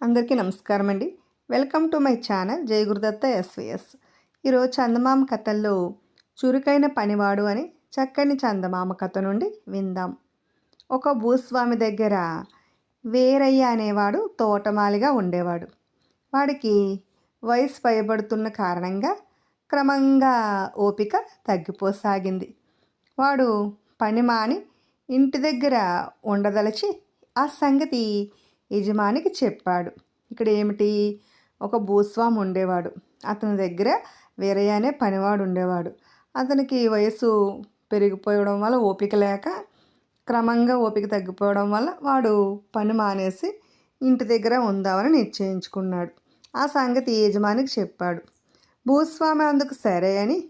అందరికీ నమస్కారం అండి welcome to my channel Jaya Gurudatta SVS. ఈరోజు చందమామ కథల్లో చురుకైన పనివాడు అని చక్కని చందమామ కథ నుండి విందాం. ఒక భూస్వామి దగ్గర వేరయ్య అనేవాడు తోటమాలిగా ఉండేవాడు. వాడికి వయసు పైబడుతున్న కారణంగా క్రమంగా ఓపిక తగ్గిపోసాగింది. వాడు పని మాని ఇంటి దగ్గర ఉండదలచి ఆ సంగతి యజమానికి చెప్పాడు. ఇక్కడ ఏమిటి? ఒక భూస్వామి ఉండేవాడు. అతని దగ్గర వీరయ్య అనే పనివాడు ఉండేవాడు. అతనికి వయసు పెరిగిపోవడం వల్ల ఓపిక లేక క్రమంగా ఓపిక తగ్గిపోవడం వల్ల వాడు పని మానేసి ఇంటి దగ్గర ఉందామని నిశ్చయించుకున్నాడు. ఆ సంగతి యజమానికి చెప్పాడు. భూస్వామి అందుకు సరే అని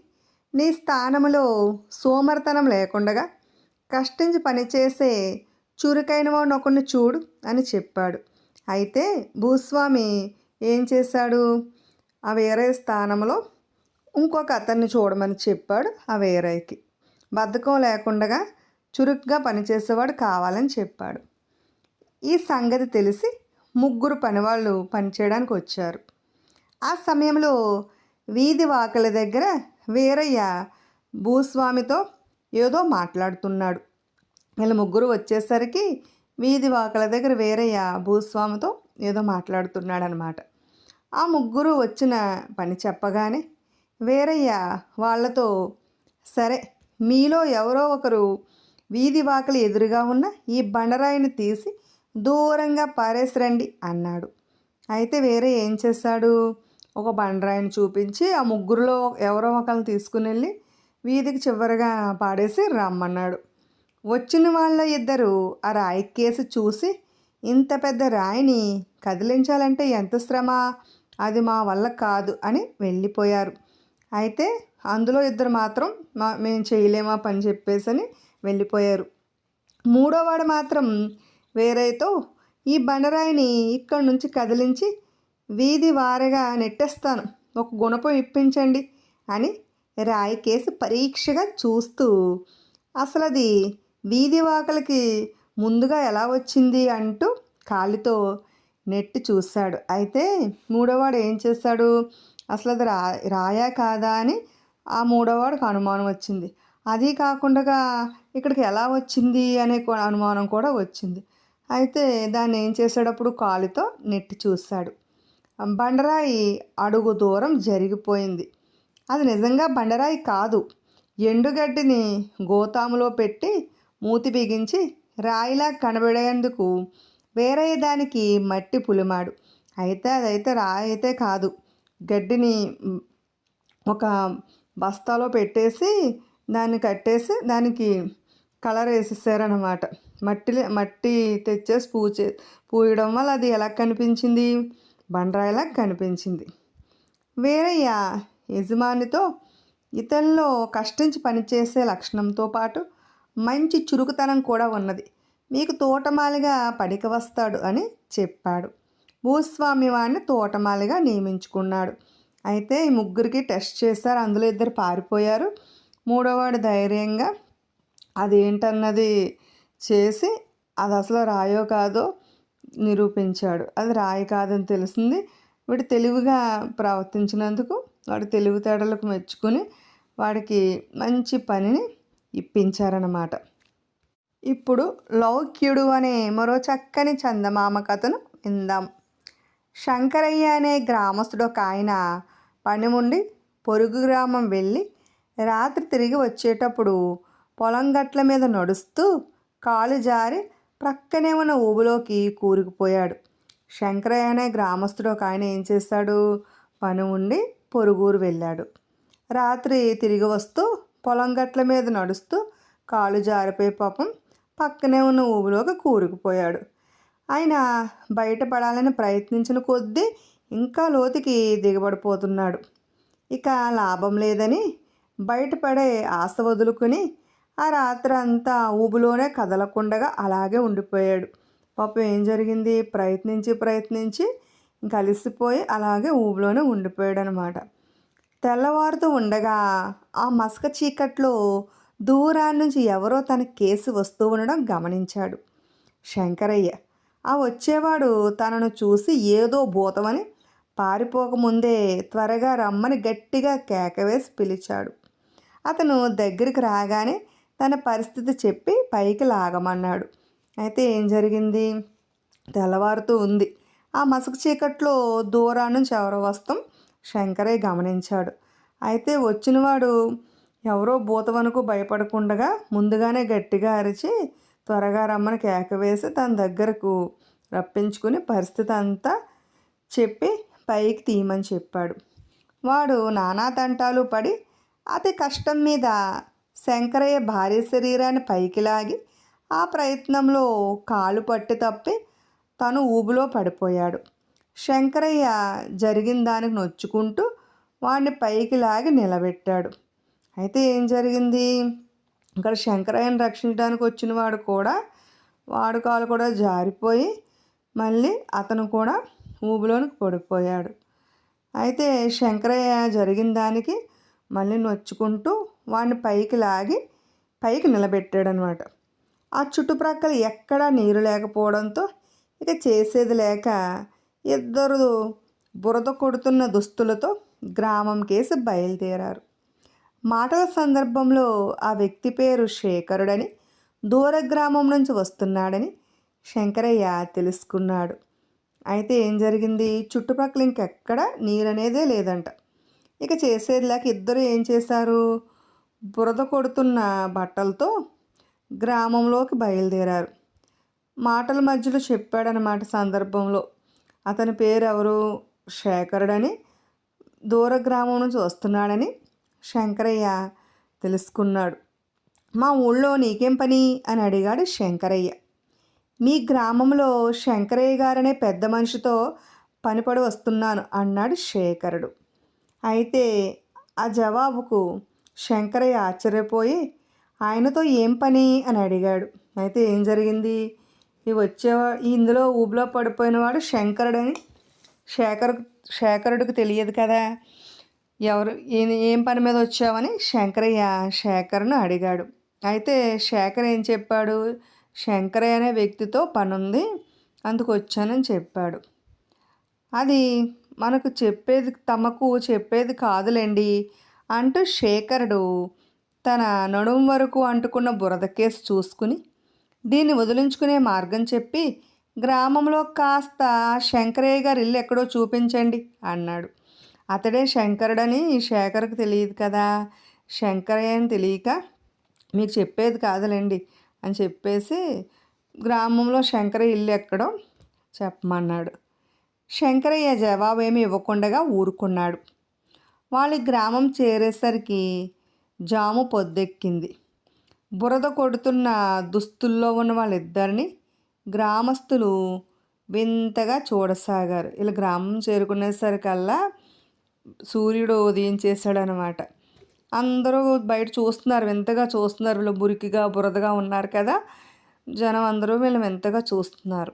నీ స్థానంలో సోమర్తనం లేకుండగా కష్టించి పనిచేసే చురుకైన వాడిని ఒకరిని చూడు అని చెప్పాడు. అయితే భూస్వామి ఏం చేశాడు? ఆ వేరే స్థానంలో ఇంకొక అతన్ని చూడమని చెప్పాడు ఆ వేరేకి. బద్ధకం లేకుండా చురుగ్గా పనిచేసేవాడు కావాలని చెప్పాడు. ఈ సంగతి తెలిసి ముగ్గురు పనివాళ్ళు పనిచేయడానికి వచ్చారు. ఆ సమయంలో వీధి వాకల దగ్గర వీరయ్య భూస్వామితో ఏదో మాట్లాడుతున్నాడు. వీళ్ళ ముగ్గురు వచ్చేసరికి వీధి వాకల దగ్గర వేరయ్య భూస్వామితో ఏదో మాట్లాడుతున్నాడనమాట. ఆ ముగ్గురు వచ్చిన పని చెప్పగానే వేరయ్య వాళ్ళతో సరే మీలో ఎవరో ఒకరు వీధి వాకలి ఎదురుగా ఉన్న ఈ బండరాయిని తీసి దూరంగా పారేసిరండి అన్నాడు. అయితే వేరే ఏం చేశాడు? ఒక బండరాయిని చూపించి ఆ ముగ్గురులో ఎవరో ఒకరిని తీసుకుని వెళ్ళి వీధికి చివరిగా పాడేసి రమ్మన్నాడు. వచ్చిన వాళ్ళ ఇద్దరు ఆ రాయి కేసు చూసి ఇంత పెద్ద రాయిని కదిలించాలంటే ఎంత శ్రమ? అది మా వల్ల కాదు అని వెళ్ళిపోయారు. అయితే అందులో ఇద్దరు మాత్రం మా మేము చేయలేమా పని చెప్పేసి అని వెళ్ళిపోయారు మూడోవాడు మాత్రం వేరేతో ఈ బండరాయిని ఇక్కడి నుంచి కదిలించి వీధి వారగా నెట్టేస్తాను. ఒక గుణపం ఇప్పించండి అని రాయి కేసు పరీక్షగా చూస్తూ అసలు అది వీధి వాకలికి ముందుగా ఎలా వచ్చింది అంటూ కాలితో నెట్టి చూశాడు. అయితే మూడోవాడు ఏం చేశాడు? అసలు అది రా రాయా కాదా అని ఆ మూడోవాడికి అనుమానం వచ్చింది. అది కాకుండా ఇక్కడికి ఎలా వచ్చింది అనే అనుమానం కూడా వచ్చింది. అయితే దాన్ని ఏం చేసేటప్పుడు కాలుతో నెట్టి చూశాడు. బండరాయి అడుగు దూరం జరిగిపోయింది. అది నిజంగా బండరాయి కాదు. ఎండుగడ్డిని గోతాములో పెట్టి మూతి బిగించి రాయిలా కనబడేందుకు వేరే దానికి మట్టి పులిమాడు. అయితే అదైతే రాయి అయితే కాదు. గడ్డిని ఒక బస్తాలో పెట్టేసి దాన్ని కట్టేసి దానికి కలర్ వేసేసారనమాట మట్టి మట్టి తెచ్చేసి పూచే పూయడం వల్ల అది ఎలా కనిపించింది? బండరాయిలా కనిపించింది. వేరయ్య యజమానితో ఇతనిలో కష్టించి పనిచేసే లక్షణంతో పాటు మంచి చురుకుతనం కూడా ఉన్నది. మీకు తోటమాలిగా పడిక వస్తాడు అని చెప్పాడు. భూస్వామి వాడిని తోటమాలిగా నియమించుకున్నాడు. అయితే ఈ ముగ్గురికి టెస్ట్ చేశారు. అందులో ఇద్దరు పారిపోయారు. మూడోవాడు ధైర్యంగా అదేంటన్నది చేసి అది అసలు రాయో కాదో నిరూపించాడు. అది రాయి కాదని తెలిసింది. వీడు తెలివిగా ప్రవర్తించినందుకు వాడు తెలివితేటలకు మెచ్చుకుని వాడికి మంచి పనిని ఇప్పించారన్నమాట. ఇప్పుడు లౌక్యుడు అనే మరో చక్కని చందమామ కథను విందాం. శంకరయ్య అనే గ్రామస్తుడు ఒక ఆయన పని ఉండి పొరుగు గ్రామం వెళ్ళి రాత్రి తిరిగి వచ్చేటప్పుడు పొలం గట్ల మీద నడుస్తూ కాలు జారి ప్రక్కనే ఉన్న ఊబులోకి కూరుకుపోయాడు. శంకరయ్య అనే గ్రామస్తుడు ఒక ఆయన ఏం చేశాడు పని ఉండి పొరుగురు వెళ్ళాడు. రాత్రి తిరిగి వస్తూ పొలం గట్ల మీద నడుస్తూ కాలు జారిపోయి పాపం పక్కనే ఉన్న ఊబిలోకి కూరుకుపోయాడు. ఆయన బయటపడాలని ప్రయత్నించిన కొద్దీ ఇంకా లోతుకి దిగబడిపోతున్నాడు. ఇక లాభం లేదని బయటపడే ఆశ వదులుకుని ఆ రాత్రి అంతా ఊబిలోనే కదలకుండగా అలాగే ఉండిపోయాడు. పాపం ఏం జరిగింది? ప్రయత్నించి ప్రయత్నించి కలిసిపోయి అలాగే ఊబులోనే ఉండిపోయాడు అనమాట తెల్లవారుతూ ఉండగా ఆ మసక చీకట్లో దూరాన్నించి ఎవరో తన కేసు వస్తూ ఉండడం గమనించాడు. శంకరయ్య ఆ వచ్చేవాడు తనను చూసి ఏదో భూతమని పారిపోకముందే త్వరగా రమ్మని గట్టిగా కేకవేసి పిలిచాడు. అతను దగ్గరికి రాగానే తన పరిస్థితి చెప్పి పైకి లాగమన్నాడు. అయితే ఏం జరిగింది? తెల్లవారుతూ ఉంది. ఆ మసక చీకట్లో దూరా నుంచి ఎవరో వస్తాం శంకరయ్య గమనించాడు. అయితే వచ్చినవాడు ఎవరో భూతవనుకు భయపడకుండగా ముందుగానే గట్టిగా అరిచి త్వరగా రమ్మని కేకవేసి తన దగ్గరకు రప్పించుకుని పరిస్థితి అంతా చెప్పి పైకి తీయమని చెప్పాడు. వాడు నానా తంటాలు పడి అతి కష్టం మీద శంకరయ్య భార్య శరీరాన్ని పైకి లాగి ఆ ప్రయత్నంలో కాలు పట్టి తప్పి తను ఊబులో పడిపోయాడు. శంకరయ్య జరిగిన దానికి నొచ్చుకుంటూ వాడిని పైకి లాగి నిలబెట్టాడు. అయితే ఏం జరిగింది? ఇక్కడ శంకరయ్యను రక్షించడానికి వచ్చిన వాడు కూడా వాడు కాలు కూడా జారిపోయి మళ్ళీ అతను కూడా ఊబిలోనికి పడిపోయాడు. అయితే శంకరయ్య జరిగిన దానికి మళ్ళీ నొచ్చుకుంటూ వాడిని పైకి లాగి పైకి నిలబెట్టాడనమాట. ఆ చుట్టుప్రక్కల ఎక్కడా నీరు లేకపోవడంతో ఇక చేసేది లేక ఇద్దరు బురద కొడుతున్న దుస్తులతో గ్రామం కేసి బయలుదేరారు. మాటల సందర్భంలో ఆ వ్యక్తి పేరు శేఖరుడని దూర గ్రామం నుంచి వస్తున్నాడని శంకరయ్య తెలుసుకున్నాడు. అయితే ఏం జరిగింది? చుట్టుపక్కల ఇంకెక్కడ నీరు అనేదే లేదంట. ఇక చేసేదిలాక ఇద్దరు ఏం చేశారు? బురద కొడుతున్న బట్టలతో గ్రామంలోకి బయలుదేరారు. మాటల మధ్యలో చెప్పాడనమాట సందర్భంలో. అతని పేరు ఎవరు శేఖరుడని దూర గ్రామం నుంచి వస్తున్నాడని శంకరయ్య తెలుసుకున్నాడు. మా ఊళ్ళో నీకేం పని? అని అడిగాడు శంకరయ్య. మీ గ్రామంలో శంకరయ్య గారనే పెద్ద మనిషితో పనిపడి వస్తున్నాను అన్నాడు శేఖరుడు. అయితే ఆ జవాబుకు శంకరయ్య ఆశ్చర్యపోయి ఆయనతో ఏం పని? అని అడిగాడు. అయితే ఏం జరిగింది? ఈ వచ్చేవా ఇందులో ఊబిలో పడిపోయినవాడు శంకరుడని శేఖర్ శేఖరుడికి తెలియదు కదా. ఎవరు ఏం పని మీద వచ్చావని శంకరయ్య శేఖర్ను అడిగాడు. అయితే శేఖర్ ఏం చెప్పాడు? శంకరయ్య అనే వ్యక్తితో పనుంది అందుకు వచ్చానని చెప్పాడు. అది మనకు చెప్పేది తమకు చెప్పేది కాదులేండి అంటూ శేఖరుడు తన నడుము వరకు అంటుకున్న బురద కేసు చూసుకుని దీన్ని వదిలించుకునే మార్గం చెప్పి గ్రామంలో కాస్త శంకరయ్య గారి ఇల్లు ఎక్కడో చూపించండి అన్నాడు. అతడే శంకరుడని శేఖర్కి తెలియదు కదా. శంకరయ్య అని తెలియక మీకు చెప్పేది కాదులేండి అని చెప్పేసి గ్రామంలో శంకరయ్య ఇల్లు ఎక్కడో చెప్పమన్నాడు. శంకరయ్య జవాబు ఏమి ఇవ్వకుండా ఊరుకున్నాడు. వాళ్ళ గ్రామం చేరేసరికి జాము పొద్దెక్కింది. బురద కొడుతున్న దుస్తుల్లో ఉన్న వాళ్ళిద్దరిని గ్రామస్తులు వింతగా చూడసాగారు. ఇలా గ్రామం చేరుకునేసరికల్లా సూర్యుడు ఉదయించేశాడనమాట అందరూ బయట చూస్తున్నారు వింతగా చూస్తున్నారు. వీళ్ళు మురికిగా బురదగా ఉన్నారు కదా. జనం అందరూ వీళ్ళు వింతగా చూస్తున్నారు.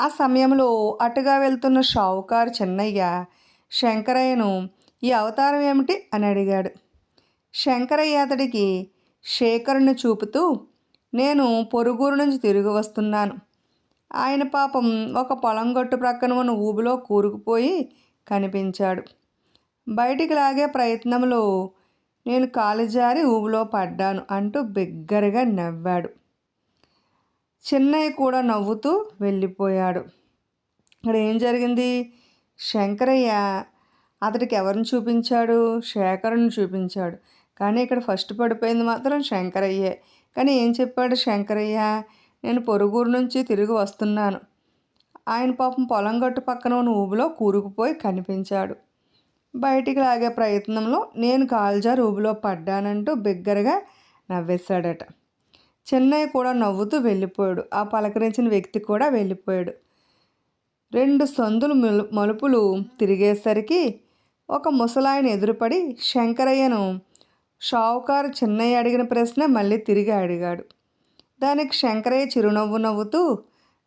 ఆ సమయంలో అటుగా వెళ్తున్న షావుకారు చెన్నయ్య శంకరయ్యను ఈ అవతారం ఏమిటి? అని అడిగాడు. శంకరయ్య అతడికి శేఖరుని చూపుతూ నేను పొరుగురు నుంచి తిరిగి వస్తున్నాను. ఆయన పాపం ఒక పొలం గట్టు ప్రక్కన ఉన్న ఊబిలో కూరుకుపోయి కనిపించాడు. బయటికి లాగే ప్రయత్నంలో నేను కాలు జారి ఊబిలో పడ్డాను అంటూ బిగ్గరగా నవ్వాడు. చిన్నయ్య కూడా నవ్వుతూ వెళ్ళిపోయాడు. ఇక్కడ ఏం జరిగింది? శంకరయ్య అతడికి ఎవరిని చూపించాడు? శేఖరుని చూపించాడు. కానీ ఇక్కడ ఫస్ట్ పడిపోయింది మాత్రం శంకరయ్యే. కానీ ఏం చెప్పాడు శంకరయ్య? నేను పొరుగురు నుంచి తిరిగి వస్తున్నాను. ఆయన పాపం పొలం గట్టు పక్కన ఉన్న ఊబిలో కూరుకుపోయి కనిపించాడు. బయటికి లాగే ప్రయత్నంలో నేను కాల్జారు ఊబిలో పడ్డానంటూ బిగ్గరగా నవ్వేశాడట. చెన్నయ్య కూడా నవ్వుతూ వెళ్ళిపోయాడు. ఆ పలకరించిన వ్యక్తి కూడా వెళ్ళిపోయాడు. రెండు సందులు మలుపులు తిరిగేసరికి ఒక ముసలాయన ఎదురుపడి శంకరయ్యను షావుకారు చిన్నయ్య అడిగిన ప్రశ్న మళ్ళీ తిరిగి అడిగాడు. దానికి శంకరయ్య చిరునవ్వు నవ్వుతూ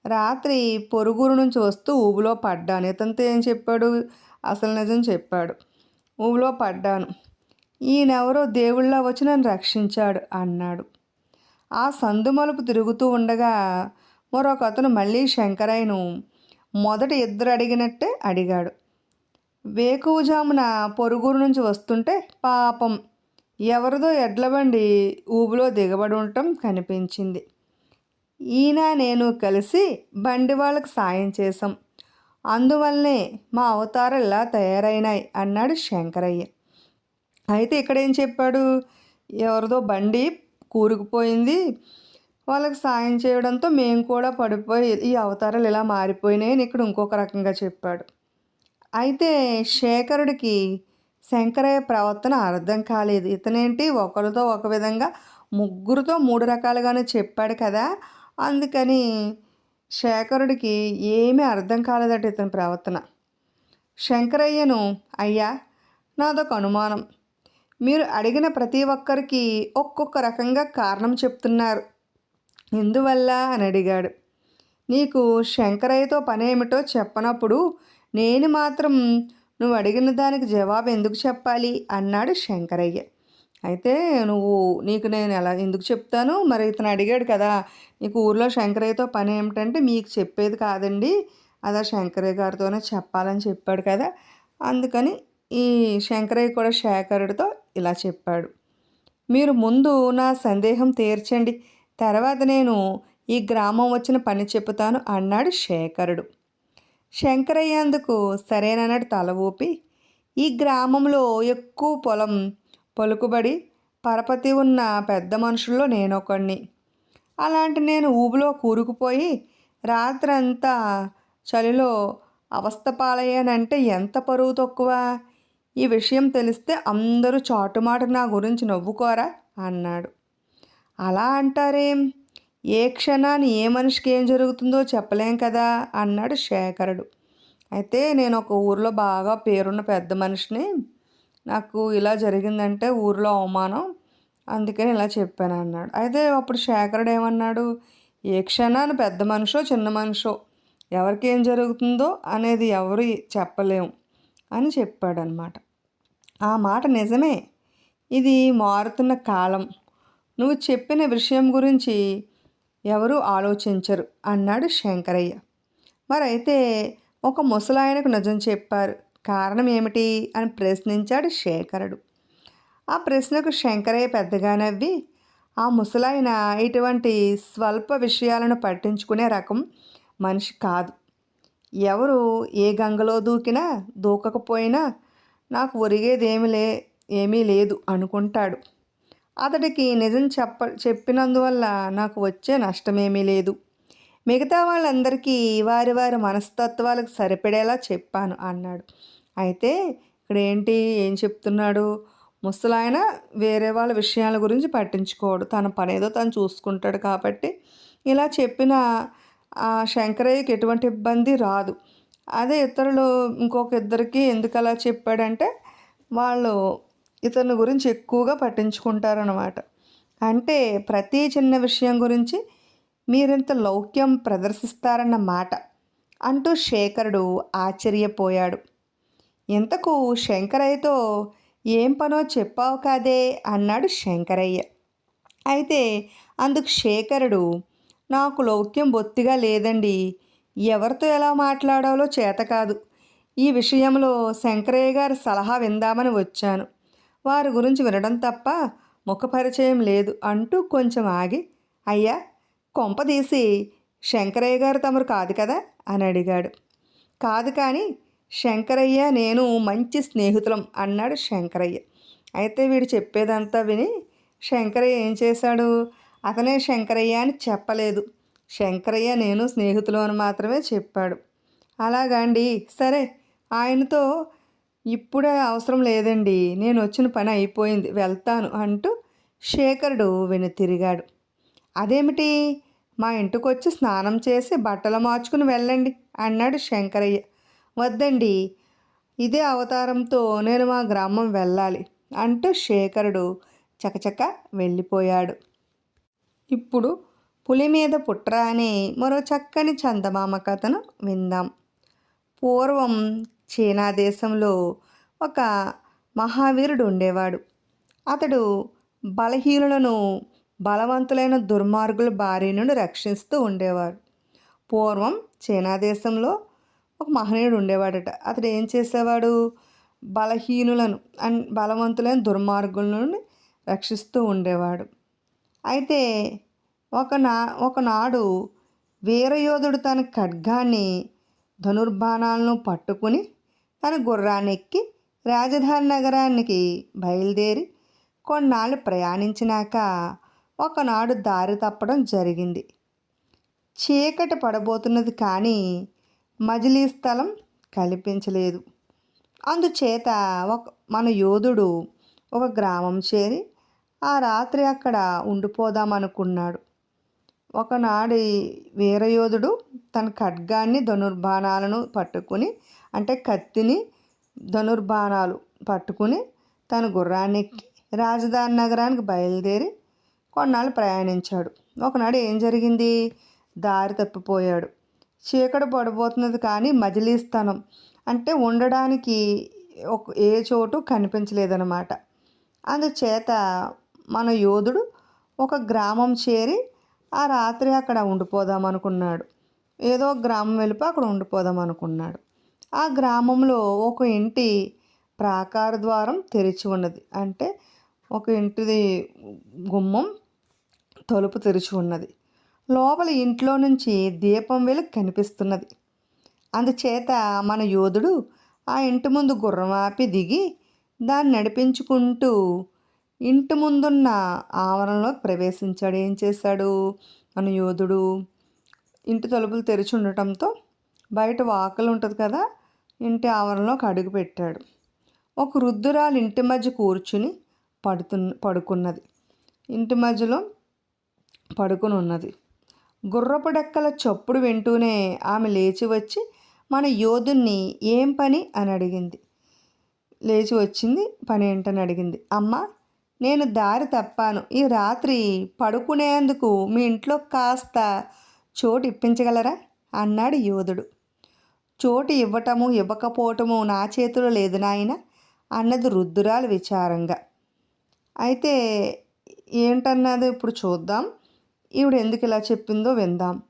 రాత్రి పొరుగురు నుంచి వస్తూ ఊబిలో పడ్డాను. ఇతనితో ఏం చెప్పాడు? అసలు నిజం చెప్పాడు. ఊబిలో పడ్డాను. ఈయనెవరో దేవుళ్ళ వచ్చి నన్ను రక్షించాడు అన్నాడు. ఆ సందు మలుపు తిరుగుతూ ఉండగా మరొక అతను మళ్ళీ శంకరయ్యను మొదట ఇద్దరు అడిగినట్టే అడిగాడు. వేకువజామున పొరుగురు నుంచి వస్తుంటే పాపం ఎవరిదో ఎడ్ల బండి ఊబిలో దిగబడి ఉండటం కనిపించింది. ఈయన నేను కలిసి బండి వాళ్ళకి సాయం చేశాం. అందువల్లనే మా అవతారం ఇలా తయారైనాయి అన్నాడు శంకరయ్య. అయితే ఇక్కడ ఏం చెప్పాడు? ఎవరిదో బండి కూరుకుపోయింది. వాళ్ళకి సాయం చేయడంతో మేము కూడా పడిపోయి ఈ అవతారాలు ఇలా మారిపోయినాయని ఇక్కడ ఇంకొక రకంగా చెప్పాడు. అయితే శేఖరుడికి శంకరయ్య ప్రవర్తన అర్థం కాలేదు. ఇతనేంటి? ఒకరితో ఒక విధంగా ముగ్గురితో మూడు రకాలుగానే చెప్పాడు కదా. అందుకని శేఖరుడికి ఏమీ అర్థం కాలేదట ఇతని ప్రవర్తన. శంకరయ్యను అయ్యా నాదొక అనుమానం. మీరు అడిగిన ప్రతి ఒక్కరికి ఒక్కొక్క రకంగా కారణం చెప్తున్నారు. ఎందువల్ల అని అడిగాడు. నీకు శంకరయ్యతో పనేమిటో చెప్పనప్పుడు నేను మాత్రం నువ్వు అడిగిన దానికి జవాబు ఎందుకు చెప్పాలి? అన్నాడు శంకరయ్య. అయితే నువ్వు నీకు నేను ఎలా ఎందుకు చెప్తాను? మరి ఇతను అడిగాడు కదా నీకు ఊర్లో శంకరయ్యతో పని ఏమిటంటే మీకు చెప్పేది కాదండి. అదా శంకరయ్య గారితోనే చెప్పాలని చెప్పాడు కదా. అందుకని ఈ శంకరయ్య కూడా శేఖరుడితో ఇలా చెప్పాడు. మీరు ముందు నా సందేహం తీర్చండి. తర్వాత నేను ఈ గ్రామం వచ్చిన పని చెప్తాను అన్నాడు శేఖరుడు. శంకరయ్య అందుకు సరేనన్నట్టు తల ఊపి. ఈ గ్రామంలో ఎక్కువ పొలం పలుకుబడి పరపతి ఉన్న పెద్ద మనుషుల్లో నేనొకడిని అలాంటి నేను ఊబిలో కూరుకుపోయి రాత్రంతా చలిలో అవస్థపాలయ్యానంటే ఎంత పరువు తక్కువ? ఈ విషయం తెలిస్తే అందరూ చాటుమాట నా గురించి నవ్వుకోరా? అన్నాడు. అలా అంటారేం? ఏ క్షణాన్ని ఏ మనిషికి ఏం జరుగుతుందో చెప్పలేం కదా అన్నాడు శేఖరుడు. అయితే నేను ఒక ఊరిలో బాగా పేరున్న పెద్ద మనిషిని నాకు ఇలా జరిగిందంటే ఊరిలో అవమానం అందుకని ఇలా చెప్పాను అన్నాడు. అయితే అప్పుడు శేఖరుడు ఏమన్నాడు? ఏ క్షణాన్ని పెద్ద మనిషో చిన్న మనిషో ఎవరికి ఏం జరుగుతుందో అనేది ఎవరు చెప్పలేము అని చెప్పాడనమాట. ఆ మాట నిజమే. ఇది మారుతున్న కాలం. నువ్వు చెప్పిన విషయం గురించి ఎవరూ ఆలోచించరు అన్నాడు శంకరయ్య. మరైతే ఒక ముసలాయనకు నిజం చెప్పారు. కారణం ఏమిటి అని ప్రశ్నించాడు శేఖరుడు ఆ ప్రశ్నకు శంకరయ్య పెద్దగా నవ్వి ఆ ముసలాయన ఇటువంటి స్వల్ప విషయాలను పట్టించుకునే రకం మనిషి కాదు. ఎవరు ఏ గంగలో దూకినా దూకకపోయినా నాకు ఒరిగేదేమి లే ఏమీ లేదు అనుకుంటాడు. అతడికి నిజం చెప్ప చెప్పినందువల్ల నాకు వచ్చే నష్టమేమీ లేదు. మిగతా వాళ్ళందరికీ వారి వారి మనస్తత్వాలకు సరిపడేలా చెప్పాను అన్నాడు. అయితే ఇక్కడ ఏంటి ఏం చెప్తున్నాడు? ముసలాయన వేరే వాళ్ళ విషయాల గురించి పట్టించుకోడు. తన పనేదో తను చూసుకుంటాడు కాబట్టి ఇలా చెప్పిన ఆ శంకరయ్యకి ఎటువంటి ఇబ్బంది రాదు. అదే ఇతరులు ఇంకొక ఇద్దరికి ఎందుకు అలా చెప్పాడంటే వాళ్ళు ఇతని గురించి ఎక్కువగా పట్టించుకుంటారనమాట అంటే ప్రతి చిన్న విషయం గురించి మీరింత లౌక్యం ప్రదర్శిస్తారన్న మాట అంటూ శేఖరుడు ఆశ్చర్యపోయాడు. ఇంతకు శంకరయ్యతో ఏం పనో చెప్పావు కాదే? అన్నాడు శంకరయ్య. అయితే అందుకు శేఖరుడు నాకు లౌక్యం బొత్తిగా లేదండి. ఎవరితో ఎలా మాట్లాడాలో చేత కాదు. ఈ విషయంలో శంకరయ్య గారి సలహా విందామని వచ్చాను. వారి గురించి వినడం తప్ప ముఖపరిచయం లేదు అంటూ కొంచెం ఆగి అయ్యా కొంపదీసి శంకరయ్య గారు తమరు కాదు కదా? అని అడిగాడు. కాదు కానీ శంకరయ్య నేను మంచి స్నేహితులం అన్నాడు శంకరయ్య. అయితే వీడు చెప్పేదంతా విని శంకరయ్య ఏం చేశాడు? అతనే శంకరయ్య అని చెప్పలేదు. శంకరయ్య నేను స్నేహితులు అని మాత్రమే చెప్పాడు. అలాగండి సరే. ఆయనతో ఇప్పుడే అవసరం లేదండి. నేను వచ్చిన పని అయిపోయింది. వెళ్తాను అంటూ శేఖరుడు వెనుతిరిగాడు అదేమిటి? మా ఇంటికి వచ్చి స్నానం చేసి బట్టలు మార్చుకుని వెళ్ళండి అన్నాడు శంకరయ్య. వద్దండి. ఇదే అవతారంతో నేను మా గ్రామం వెళ్ళాలి అంటూ శేఖరుడు చకచక వెళ్ళిపోయాడు. ఇప్పుడు పులి మీద పుట్ర అనే మరో చక్కని చందమామ కథను విందాం. పూర్వం చీనా దేశంలో ఒక మహావీరుడు ఉండేవాడు. అతడు బలహీనులను బలవంతులైన దుర్మార్గుల బారి నుండి రక్షిస్తూ ఉండేవాడు. పూర్వం చైనా దేశంలో ఒక మహనీయుడు ఉండేవాడట. అతడు ఏం చేసేవాడు? బలహీనులను అండ్ బలవంతులైన దుర్మార్గుల నుండి రక్షిస్తూ ఉండేవాడు. అయితే ఒకనా ఒకనాడు వీరయోధుడు తన ఖడ్గాన్ని ధనుర్బాణాలను పట్టుకుని తన గుర్రానెక్కి రాజధాని నగరానికి బయలుదేరి కొన్నాళ్ళు ప్రయాణించినాక ఒకనాడు దారి తప్పడం జరిగింది. చీకటి పడబోతున్నది కానీ మజిలీ స్థలం కల్పించలేదు. అందుచేత ఒక మన యోధుడు ఒక గ్రామం చేరి ఆ రాత్రి అక్కడ ఉండిపోదామనుకున్నాడు. ఒకనాడు వీరయోధుడు తన ఖడ్గాన్ని ధనుర్బాణాలను పట్టుకుని అంటే కత్తిని ధనుర్బాణాలు పట్టుకుని తన గుర్రాన్ని ఎక్కి రాజధాని నగరానికి బయలుదేరి కొన్నాళ్ళు ప్రయాణించాడు. ఒకనాడు ఏం జరిగింది? దారి తప్పిపోయాడు. చీకటి పడబోతున్నది కానీ మజిలీ స్థలం అంటే ఉండడానికి ఒక ఏ చోటు కనిపించలేదన్నమాట. అందుచేత మన యోధుడు ఒక గ్రామం చేరి ఆ రాత్రి అక్కడ ఉండిపోదాం అనుకున్నాడు ఏదో గ్రామం వెళ్ళిపో అక్కడ ఉండిపోదాం అనుకున్నాడు ఆ గ్రామంలో ఒక ఇంటి ప్రాకార ద్వారం తెరిచి ఉన్నది. అంటే ఒక ఇంటిది గుమ్మం తలుపు తెరిచి ఉన్నది. లోపల ఇంట్లో నుంచి దీపం వెలుగు కనిపిస్తున్నది. అందుచేత మన యోధుడు ఆ ఇంటి ముందు గుర్రమాపి దిగి దాన్ని నడిపించుకుంటూ ఇంటి ముందున్న ఆవరణలోకి ప్రవేశించాడు. ఏం చేశాడు మన యోధుడు? ఇంటి తలుపులు తెరిచి ఉండటంతో బయట వాకలు ఉంటుంది కదా ఇంటి ఆవరణలోకి అడుగు పెట్టాడు. ఒక వృద్ధురాలు ఇంటి మధ్య కూర్చుని పడుతు పడుకున్నది. ఇంటి మధ్యలో పడుకుని ఉన్నది. గుర్రపు డెక్కల చప్పుడు వింటూనే ఆమె లేచి వచ్చి మన యోధుణ్ణి ఏం పని? అని అడిగింది. లేచి వచ్చింది పని ఏంటని అడిగింది. అమ్మ నేను దారి తప్పాను. ఈ రాత్రి పడుకునేందుకు మీ ఇంట్లో కాస్త చోటు ఇప్పించగలరా? అన్నాడు యోధుడు. చోటు ఇవ్వటము ఇవ్వకపోవటము నా చేతిలో లేదు నాయన అన్నది రుద్దురాలు విచారంగా. అయితే ఏంటన్నది ఇప్పుడు చూద్దాం. ఈవిడ ఎందుకు ఇలా చెప్పిందో విందాం.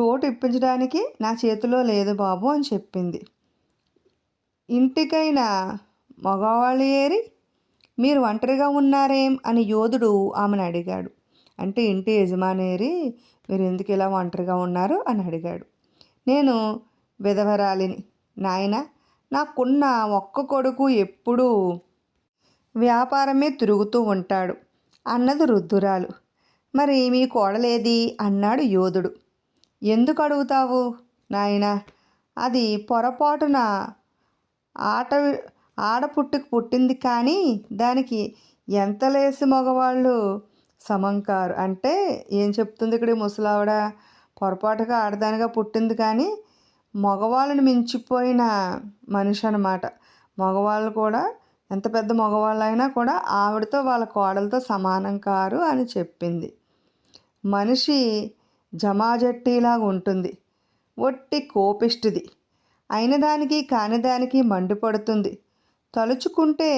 చోటు ఇప్పించడానికి నా చేతిలో లేదు బాబు అని చెప్పింది. ఇంటికైనా మగవాళ్ళు ఏరి మీరు ఒంటరిగా ఉన్నారేం అని యోధుడు ఆమెను అడిగాడు. అంటే ఇంటి యజమానేరి మీరు ఎందుకు ఇలా ఒంటరిగా ఉన్నారు అని అడిగాడు. నేను విధవరాలిని. నాయన నాకున్న ఒక్క కొడుకు ఎప్పుడూ వ్యాపారమే తిరుగుతూ ఉంటాడు అన్నది రుద్దురాలు మరి మీ కోడలేది? అన్నాడు యోధుడు. ఎందుకు అడుగుతావు? నాయన అది పొరపాటున ఆట ఆడపుట్టుకు పుట్టింది కానీ దానికి ఎంత లేసి మగవాళ్ళు సమంకారు. అంటే ఏం చెప్తుంది ఇక్కడ ముసలావిడ? పొరపాటుగా ఆడదానిగా పుట్టింది కానీ మగవాళ్ళని మించిపోయిన మనిషి అనమాట మగవాళ్ళు కూడా ఎంత పెద్ద మగవాళ్ళైనా కూడా ఆవిడతో వాళ్ళ కోడలతో సమానం కారు అని చెప్పింది. మనిషి జమాజట్టిలాగా ఉంటుంది. ఒట్టి కోపిష్టిది. అయిన దానికి కాని దానికి మండిపడుతుంది తలుచుకుంటే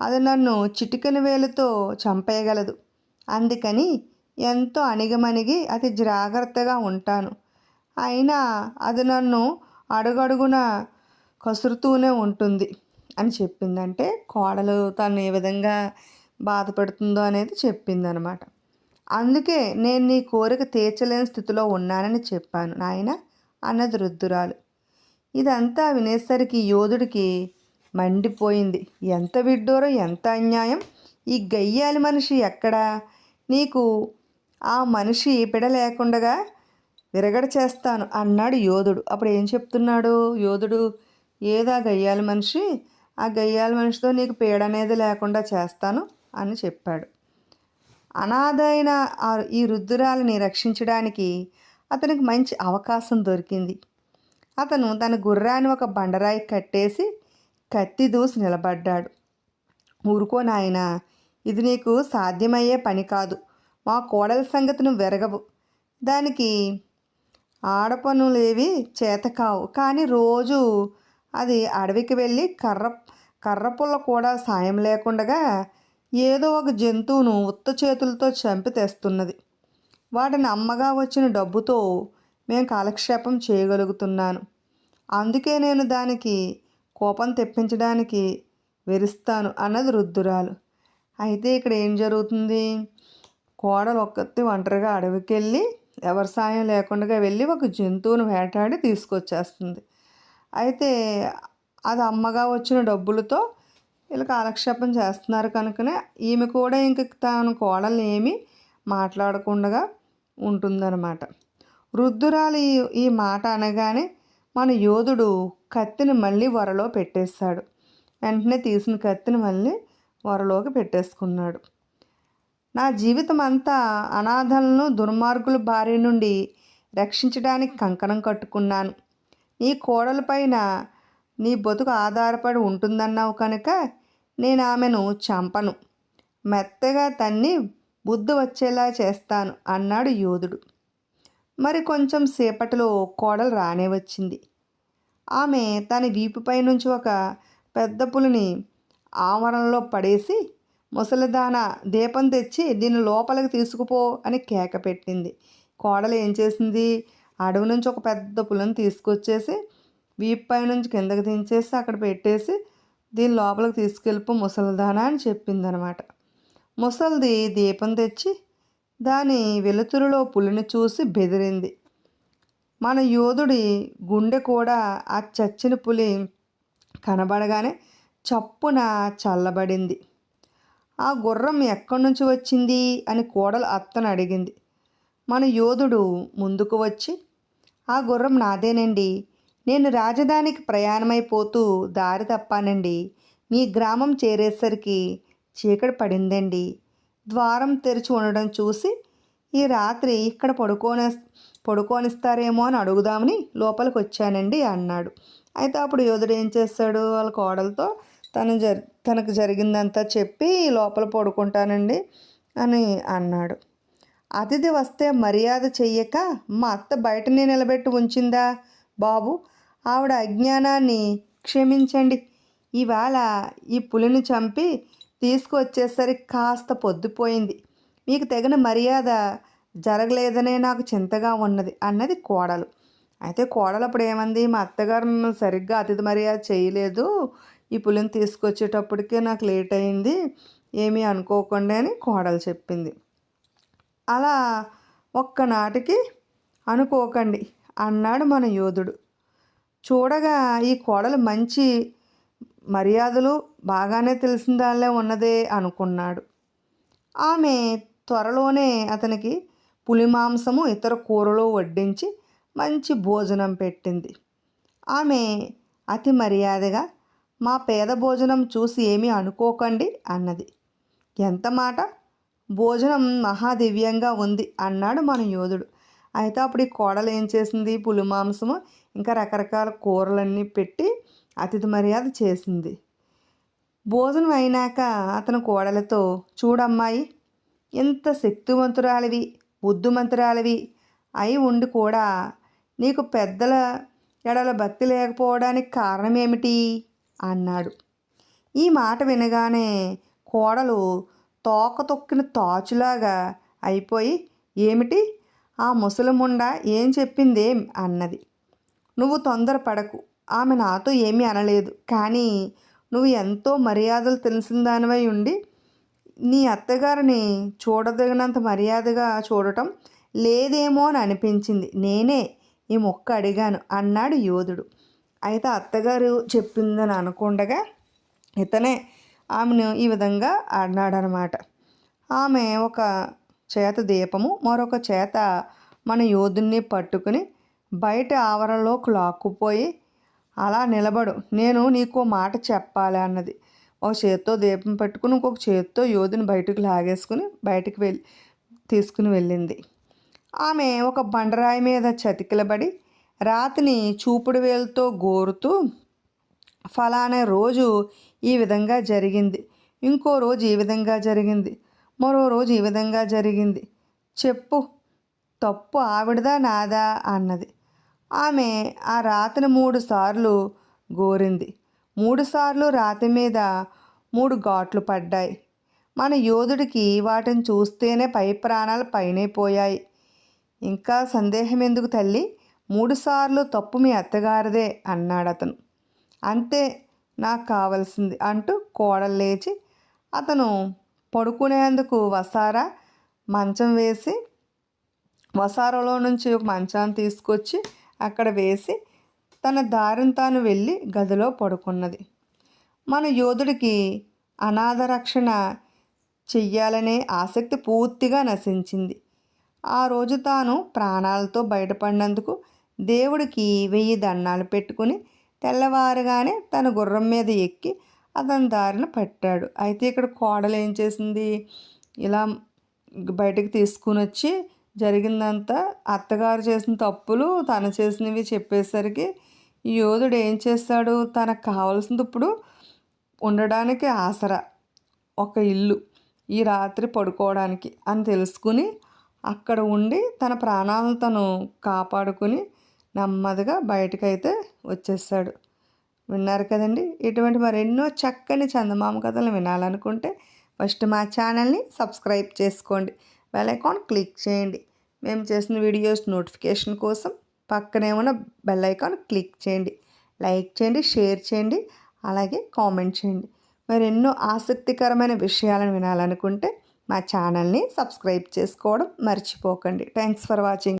అది నన్ను చిటికని వేలుతో చంపేయగలదు. అందుకని ఎంతో అణిగమణిగి అతి జాగ్రత్తగా ఉంటాను. అయినా అది నన్ను అడుగడుగున కసురుతూనే ఉంటుంది అని చెప్పిందంటే కోడలు తను ఏ విధంగా బాధపడుతుందో అనేది చెప్పిందనమాట. అందుకే నేను నీ కోరిక తీర్చలేని స్థితిలో ఉన్నానని చెప్పాను నాయన అన్నది రుద్దురాలు ఇదంతా వినేసరికి యోధుడికి మండిపోయింది. ఎంత విడ్డూరం ఎంత అన్యాయం. ఈ గయ్యాలి మనిషి ఎక్కడా? నీకు ఆ మనిషి పిడ లేకుండగా విరగడ చేస్తాను అన్నాడు యోధుడు. అప్పుడు ఏం చెప్తున్నాడు యోధుడు? ఏదా గయ్యాలి మనిషి? ఆ గయ్యాలి మనిషితో నీకు పీడ అనేది లేకుండా చేస్తాను అని చెప్పాడు. అనాథైన ఈ రుద్దురాలని రక్షించడానికి అతనికి మంచి అవకాశం దొరికింది. అతను తన గుర్రాన్ని ఒక బండరాయి కట్టేసి కత్తి దూసి నిలబడ్డాడు. ఊరుకో నాయన ఇది నీకు సాధ్యమయ్యే పని కాదు. మా కోడల సంగతిని వెరగవు. దానికి ఆడపనులేవి చేతకావు. కానీ రోజు అది అడవికి వెళ్ళి కర్ర కర్రపుల్ల కూడా సాయం లేకుండగా ఏదో ఒక జంతువును ఉత్త చేతులతో చంపి తెస్తున్నది. వాటిని అమ్మగా వచ్చిన డబ్బుతో మేము కాలక్షేపం చేయగలుగుతున్నాను. అందుకే నేను దానికి కోపం తెప్పించడానికి వెరుస్తాను అన్నది రుద్దురాలు అయితే ఇక్కడ ఏం జరుగుతుంది? కోడలు ఒక్కతి ఒంటరిగా అడవికి వెళ్ళి ఎవరి సాయం లేకుండా వెళ్ళి ఒక జంతువును వేటాడి తీసుకొచ్చేస్తుంది. అయితే అది అమ్మగా వచ్చిన డబ్బులతో వీళ్ళు కాలక్షేపం చేస్తున్నారు కనుకనే ఈమె కూడా ఇంక తాను కోడల్ని ఏమి మాట్లాడకుండా ఉంటుందన్నమాట. వృద్ధురాలు ఈ ఈ మాట అనగానే మన యోధుడు కత్తిని మళ్ళీ వరలో పెట్టేస్తాడు వెంటనే తీసిన కత్తిని మళ్ళీ వరలోకి పెట్టేసుకున్నాడు. నా జీవితం అంతా అనాథలను దుర్మార్గుల బారి నుండి రక్షించడానికి కంకణం కట్టుకున్నాను. నీ కోడలపైన నీ బతుకు ఆధారపడి ఉంటుందన్నావు కనుక నేను ఆమెను చంపను. మెత్తగా తన్ని బుద్ధి వచ్చేలా చేస్తాను అన్నాడు యోధుడు. మరి కొంచెం సేపటిలో కోడలు రానే వచ్చింది. ఆమె తన వీపుపై నుంచి ఒక పెద్ద పులిని ఆవరణలో పడేసి ముసలిదాన దీపం తెచ్చి దీన్ని లోపలికి తీసుకుపో అని కేక పెట్టింది. కోడలు ఏం చేసింది? అడవి నుంచి ఒక పెద్ద పులిని తీసుకొచ్చేసి వీపు పై నుంచి కిందకి దించేసి అక్కడ పెట్టేసి దీని లోపలికి తీసుకెళ్ళిపో ముసలిదానా అని చెప్పిందనమాట. ముసలిది దీపం తెచ్చి దాని వెలుతురులో పులిని చూసి బెదిరింది. మన యోధుడి గుండె కూడా ఆ చచ్చిన పులి కనబడగానే చప్పున చల్లబడింది. ఆ గుర్రం ఎక్కడి నుంచి వచ్చింది అని కోడలు అత్తను అడిగింది. మన యోధుడు ముందుకు వచ్చి ఆ గుర్రం నాదేనండి. నేను రాజధానికి ప్రయాణమైపోతూ దారి తప్పానండి. మీ గ్రామం చేరేసరికి చీకటి పడిందండి. ద్వారం తెరిచి ఉండడం చూసి ఈ రాత్రి ఇక్కడ పడుకోనే పడుకోనిస్తారేమో అని అడుగుదామని లోపలికి వచ్చానండి అన్నాడు. అయితే అప్పుడు యోధుడు ఏం చేస్తాడు? వాళ్ళ కోడలతో తను జరి తనకు జరిగిందంతా చెప్పి లోపల పడుకుంటానండి అని అన్నాడు. అతిథి వస్తే మర్యాద చెయ్యక మా అత్త బయటనే నిలబెట్టి ఉంచిందా? బాబు ఆవిడ అజ్ఞానాన్ని క్షమించండి. ఇవాళ ఈ పులిని చంపి తీసుకొచ్చేసరికి కాస్త పొద్దుపోయింది మీకు తగిన మర్యాద జరగలేదనే నాకు చింతగా ఉన్నది అన్నది కోడలు. అయితే కోడలు అప్పుడు ఏమంది? మా అత్తగారు మిమ్మల్ని సరిగ్గా అతిథి మర్యాద చేయలేదు. ఈ పులిని తీసుకొచ్చేటప్పటికే నాకు లేట్ అయింది. ఏమీ అనుకోకుండా అని కోడలు చెప్పింది. అలా ఒక్కనాటికి అనుకోకండి అన్నాడు మన యోధుడు. చూడగా ఈ కోడలు మంచి మర్యాదలు బాగానే తెలిసిందాలే ఉన్నదే అనుకున్నాడు. ఆమె త్వరలోనే అతనికి పులి మాంసము ఇతర కూరలు వడ్డించి మంచి భోజనం పెట్టింది. ఆమె అతి మర్యాదగా మా పేద భోజనం చూసి ఏమీ అనుకోకండి అన్నది. ఎంత మాట? భోజనం మహాదివ్యంగా ఉంది అన్నాడు మన యోధుడు. అయితే అప్పుడు ఈ కోడలు ఏం చేసింది? పులి మాంసము ఇంకా రకరకాల కూరలన్నీ పెట్టి అతిథి మర్యాద చేసింది. భోజనం అయినాక అతను కోడలతో చూడమ్మాయి ఎంత శక్తివంతురాలివి బుద్ధిమంతురాలివి అయి ఉండి కూడా నీకు పెద్దల ఎడల భక్తి లేకపోవడానికి కారణం ఏమిటి అన్నాడు. ఈ మాట వినగానే కోడలు తోక తొక్కిన తాచులాగా అయిపోయి ఏమిటి? ఆ ముసలిముండ ఏం చెప్పిందేం? అన్నది. నువ్వు తొందరపడకు. ఆమె నాతో ఏమీ అనలేదు. కానీ నువ్వు ఎంతో మర్యాదలు తెలిసిందానివై ఉండి నీ అత్తగారిని చూడదగినంత మర్యాదగా చూడటం లేదేమో అని అనిపించింది. నేనే ఈ మొక్క అడిగాను అన్నాడు యోధుడు. అయితే అత్తగారు చెప్పిందని అనుకుండగా ఇతనే ఆమెను ఈ విధంగా అన్నాడనమాట ఆమె ఒక చేత దీపము మరొక చేత మన యోధుని పట్టుకుని బయట ఆవరణలోకి లాక్కుపోయి అలా నిలబడు. నేను నీకు మాట చెప్పాలి అన్నది. ఒక చేత్తో దీపం పట్టుకుని ఇంకొక చేత్తో యోధుని బయటకు లాగేసుకుని బయటకు వెళ్ళి తీసుకుని వెళ్ళింది. ఆమె ఒక బండరాయి మీద చతికిలబడి రాతిని చూపుడు వేలుతో గోరుతూ ఫలానా రోజు ఈ విధంగా జరిగింది. ఇంకో రోజు ఈ విధంగా జరిగింది. మరో రోజు ఈ విధంగా జరిగింది. చెప్పు. తప్పు ఆవిడదా నాదా అన్నది. ఆమె ఆ రాతిని మూడు సార్లు గోరింది. మూడుసార్లు రాతి మీద మూడు ఘాట్లు పడ్డాయి. మన యోధుడికి వాటిని చూస్తేనే పై ప్రాణాలు పైనే పోయాయి. ఇంకా సందేహం ఎందుకు తల్లి? మూడుసార్లు తప్పు మీ అత్తగారిదే అన్నాడు అతను అంతే నాకు కావలసింది అంటూ కోడలు లేచి అతను పడుకునేందుకు వసారా మంచం వేసి వసారలో నుంచి ఒక మంచాన్ని తీసుకొచ్చి అక్కడ వేసి తన దారిని తాను వెళ్ళి గదిలో పడుకున్నది. మన యోధుడికి అనాథ రక్షణ చెయ్యాలనే ఆసక్తి పూర్తిగా నశించింది. ఆ రోజు తాను ప్రాణాలతో బయటపడినందుకు దేవుడికి వెయ్యి దండాలు పెట్టుకుని తెల్లవారుగానే తన గుర్రం మీద ఎక్కి అతని దారిన పట్టాడు. అయితే ఇక్కడ కోడలు ఏం చేసింది? ఇలా బయటకు తీసుకుని వచ్చి జరిగిందంతా అత్తగారు చేసిన తప్పులు తను చేసినవి చెప్పేసరికి యోధుడు ఏం చేస్తాడు? తనకు కావాల్సింది ఇప్పుడు ఉండడానికి ఆసరా ఒక ఇల్లు ఈ రాత్రి పడుకోవడానికి అని తెలుసుకుని అక్కడ ఉండి తన ప్రాణాలను తను కాపాడుకుని నెమ్మదిగా బయటకైతే వచ్చేసాడు విన్నారు కదండి? ఇటువంటి మరెన్నో చక్కని చందమామ కథలు వినాలనుకుంటే ఫస్ట్ మా ఛానల్ని సబ్స్క్రైబ్ చేసుకోండి. బెల్ ఐకాన్ క్లిక్ చేయండి. మేము చేసిన వీడియోస్ నోటిఫికేషన్ కోసం పక్కనే ఉన్న బెల్ ఐకాన్ క్లిక్ చేయండి. లైక్ చేయండి షేర్ చేయండి అలాగే కామెంట్ చేయండి. మరి ఎన్నో ఆసక్తికరమైన విషయాలను వినాలనుకుంటే మా ఛానల్ని సబ్స్క్రైబ్ చేసుకోవడం మర్చిపోకండి. Thanks for watching.